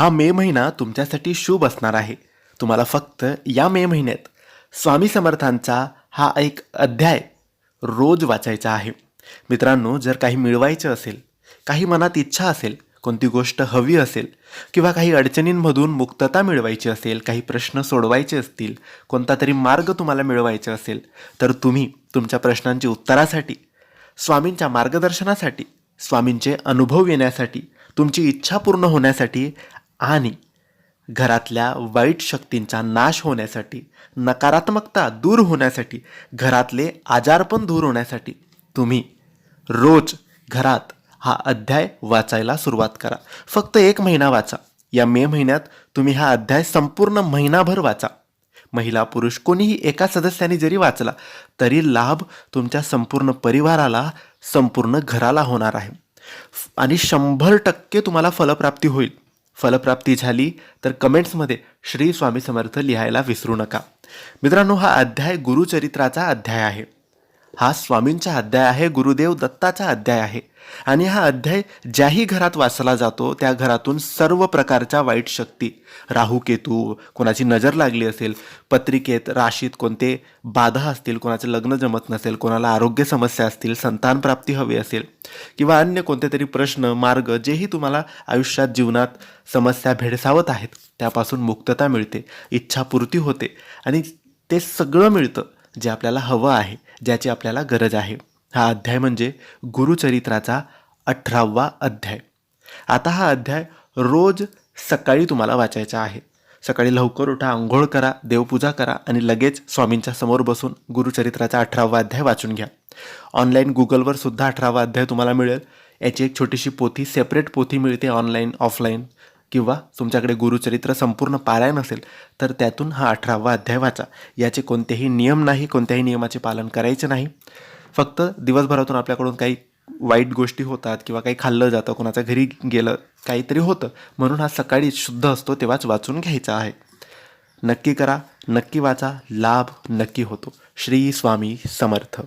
हा मे महिना तुमच्यासाठी शुभ असणार आहे. तुम्हाला फक्त या मे महिन्यात स्वामी समर्थांचा हा एक अध्याय रोज वाचायचा आहे. मित्रांनो जर काही मिळवायचं असेल काही मनात इच्छा असेल कोणती गोष्ट हवी असेल किंवा काही अडचणींमधून मुक्तता मिळवायची असेल काही प्रश्न सोडवायचे असतील कोणता तरी मार्ग तुम्हाला मिळवायचा असेल तर तुम्ही तुमच्या प्रश्नांची उत्तरासाठी स्वामींच्या मार्गदर्शनासाठी स्वामींचे अनुभव येण्यासाठी तुमची इच्छा पूर्ण होण्यासाठी आणि घरातल्या वाईट शक्तींचा नाश होण्यासाठी नकारात्मकता दूर होण्यासाठी घरातले आजारपण दूर होण्यासाठी तुम्ही रोज घरात हा अध्याय वाचायला सुरुवात करा. फक्त एक महिना वाचा. या मे महिन्यात तुम्ही हा अध्याय संपूर्ण महिनाभर वाचा. महिला पुरुष कोणीही एका सदस्याने जरी वाचला तरी लाभ तुमच्या संपूर्ण परिवाराला संपूर्ण घराला होणार आहे. आणि शंभर टक्के तुम्हाला फलप्राप्ती होईल. फलप्राप्ती झाली तर कमेंट्समध्ये श्री स्वामी समर्थ लिहायला विसरू नका. मित्रांनो हा अध्याय गुरुचरित्राचा अध्याय आहे. हा स्वामींचा अध्याय आहे गुरुदेव दत्ताचा अध्याय आहे. आणि हा अध्याय ज्याही घरात वाचला जातो त्या घरातून सर्व प्रकारच्या वाईट शक्ती राहू केतू कोणाची नजर लागली असेल पत्रिकेत राशीत कोणते बाधा असतील कोणाचं लग्न जमत नसेल कोणाला आरोग्य समस्या असतील संतान प्राप्ती हवी असेल किंवा अन्य कोणते तरी प्रश्न मार्ग जेही तुम्हाला आयुष्यात जीवनात समस्या भेडसावत आहेत त्यापासून मुक्तता मिळते इच्छापूर्ती होते. आणि ते सगळं मिळतं. जे आपल्याला हवं आहे ज्याची आपल्याला गरज आहे. हा अध्याय म्हणजे गुरुचरित्राचा अठरावा अध्याय. आता हा अध्याय रोज सकाळी तुम्हाला वाचायचा आहे. सकाळी लवकर उठा आंघोळ करा देवपूजा करा आणि लगेच स्वामींच्या समोर बसून गुरुचरित्राचा अठरावा अध्याय वाचून घ्या. ऑनलाईन गुगलवर सुद्धा अठरावा अध्याय तुम्हाला मिळेल. याची एक छोटीशी पोथी सेपरेट पोथी मिळते ऑनलाईन ऑफलाईन. किंवा तुमच्याकडे गुरुचरित्र संपूर्ण पारायण असेल तर त्यातून हा अठरावा अध्याय वाचा. याचे कोणतेही नियम नाही कोणत्याही नियमाचे पालन करायचे नाही. फक्त दिवसभरातून आपल्याकडून काही वाईट गोष्टी होतात किंवा काही खाल्लं जातं कोणाच्या घरी गेलं काहीतरी होतं म्हणून हा सकाळी शुद्ध असतो तेव्हाच वाचून घ्यायचा आहे. नक्की करा नक्की वाचा लाभ नक्की होतो. श्री स्वामी समर्थ.